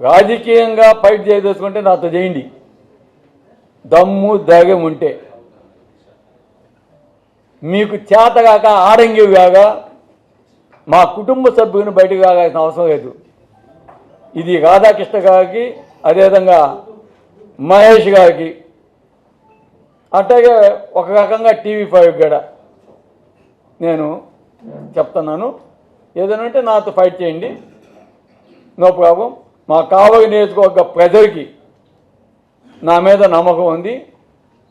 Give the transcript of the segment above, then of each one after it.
రాజకీయంగా ఫైట్ చేయదలుచుకుంటే నాతో చేయండి. దమ్ము ధైర్యం ఉంటే. మీకు చేతగాక ఆడంగి కాగా మా కుటుంబ సభ్యుని బయటకు రాగాల్సిన అవసరం లేదు. ఇది రాధాకృష్ణ గారికి అదేవిధంగా మహేష్ గారికి అట్లాగే ఒక రకంగా టీవీ ఫైవ్ కూడా నేను చెప్తున్నాను. ఏదైనా ఉంటే నాతో ఫైట్ చేయండి. No problem. మా కావలి నియోజకవర్గ ప్రజలకి నా మీద నమ్మకం ఉంది.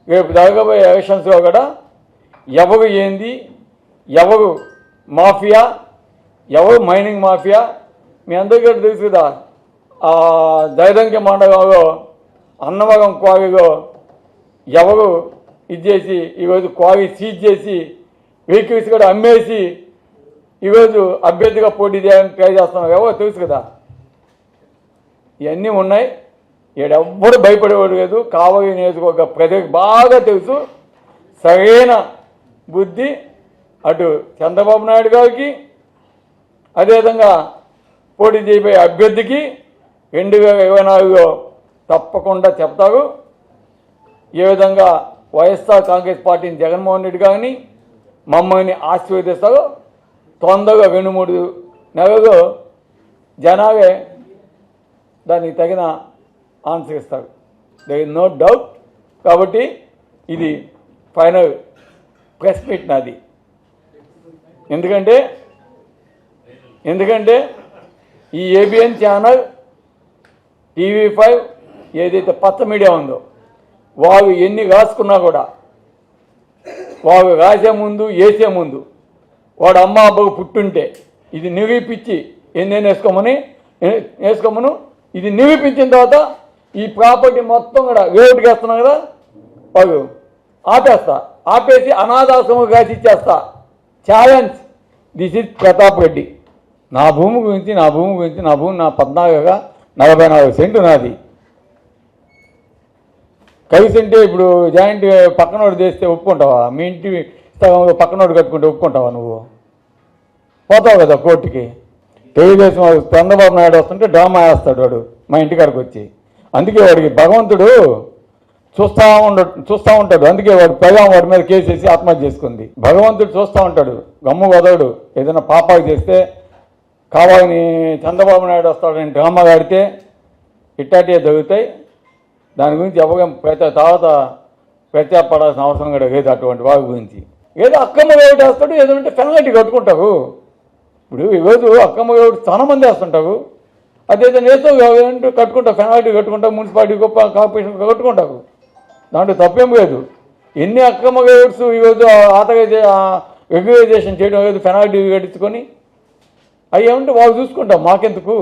రేపు జరగబోయే ఎలక్షన్స్లో కూడా ఎవరు ఏంది ఎవరు మాఫియా ఎవరు మైనింగ్ మాఫియా మీ అందరికీ తెలుసు కదా ఆ దైదంకి మండలంలో అన్నవరం క్వారీలో ఎవరు ఇది చేసి ఈరోజు క్వారీ సీజ్ చేసి వెహికల్స్ కూడా అమ్మేసి ఈరోజు అభ్యర్థిగా పోటీ చేయడానికి ట్రై చేస్తున్నారు ఎవరో తెలుసు కదా. ఇవన్నీ ఉన్నాయి. ఈడెవ్వడు భయపడేవాడు లేదు. కావలి నియోజకవర్గ ప్రజలకు బాగా తెలుసు. సరైన బుద్ధి అటు చంద్రబాబు నాయుడు గారికి అదేవిధంగా పోటీ చేయబోయే అభ్యర్థికి రెండు వేల ఇరవై నాలుగులో తప్పకుండా చెప్తారు. ఏ విధంగా వైఎస్ఆర్ కాంగ్రెస్ పార్టీని జగన్మోహన్ రెడ్డి గారిని మమ్మల్ని ఆశీర్వదిస్తారో. తొందరగా రెండు మూడు నెలలు జనాలే దానికి తగిన ఆన్సర్ ఇస్తారు. దే ఇస్ నో డౌట్ కాబట్టి ఇది ఫైనల్ ప్రెస్ మీట్ నాది. ఎందుకంటే ఎందుకంటే ఈ ఏబిఎన్ ఛానల్ టీవీ ఫైవ్ ఏదైతే పచ్చ మీడియా ఉందో వాళ్ళు ఎన్ని రాసుకున్నా కూడా వాళ్ళు రాసే ముందు వేసే ముందు వాడు అమ్మ అబ్బకు పుట్టుంటే ఇది నిరూపించి ఎన్ని వేసుకోమని వేసుకోమను? ఇది నిరూపించిన తర్వాత ఈ ప్రాపర్టీ మొత్తం కూడా వేవుడికి వేస్తున్నాం కదా? వాళ్ళు ఆపేస్తా. ఆపేసి అనాథాశ్రమం కాసి ఇచ్చేస్తా. Challenge. This is Pratap Reddy నా భూమి గురించి నా భూమి గురించి నా భూమి నా పద్నాలుగుగా నలభై నాలుగు సెంటు నాది. కలిసి ఉంటే ఇప్పుడు జాయింట్ పక్కనోడు చేస్తే ఒప్పుకుంటావా? మీ ఇంటి సగం పక్కనోడు కట్టుకుంటే ఒప్పుకుంటావా నువ్వు? పోతావు కదా కోర్టుకి. తెలుగుదేశం వాడు చంద్రబాబు నాయుడు వస్తుంటే డ్రామా వేస్తాడు వాడు మా ఇంటికాడికి వచ్చి. అందుకే వాడికి భగవంతుడు చూస్తా ఉండ చూస్తూ ఉంటాడు. అందుకే వాడు పైగా వాడి మీద కేసేసి ఆత్మహత్య చేసుకుంది. భగవంతుడు చూస్తూ ఉంటాడు. గమ్ము వదలడు. ఏదైనా పాపాలు చేస్తే కావాలని చంద్రబాబు నాయుడు వస్తాడని డ్రామా ఆడితే ఇట్టాటియే జరుగుతాయి. దాని గురించి ఎవరు ప్రతి తర్వాత ప్రత్యాపడాల్సిన అవసరం కూడా లేదు అటువంటి వారి గురించి. ఏదో అక్కమ్మ వేటేస్తాడు వేస్తాడు ఏదో ఉంటే పెనల్టీ కట్టుకుంటావు. ఇప్పుడు ఈరోజు అక్కమ్మ వేడు చాలా మంది వేస్తుంటావు అదేదో నేతో ఏంటో కట్టుకుంటావు పెనాల్టీ కట్టుకుంటావు మున్సిపాలిటీ గొప్ప కార్పొరేషన్ కట్టుకుంటావు దాంట్లో తప్పేం లేదు. ఎన్ని అక్రమ వేడ్స్ ఈరోజు ఆతగైతే రెగ్యులైజేషన్ చేయడం లేదు పెనాల్టీ కట్టించుకొని. అవి ఏమంటే వాళ్ళు చూసుకుంటాం మాకెందుకు?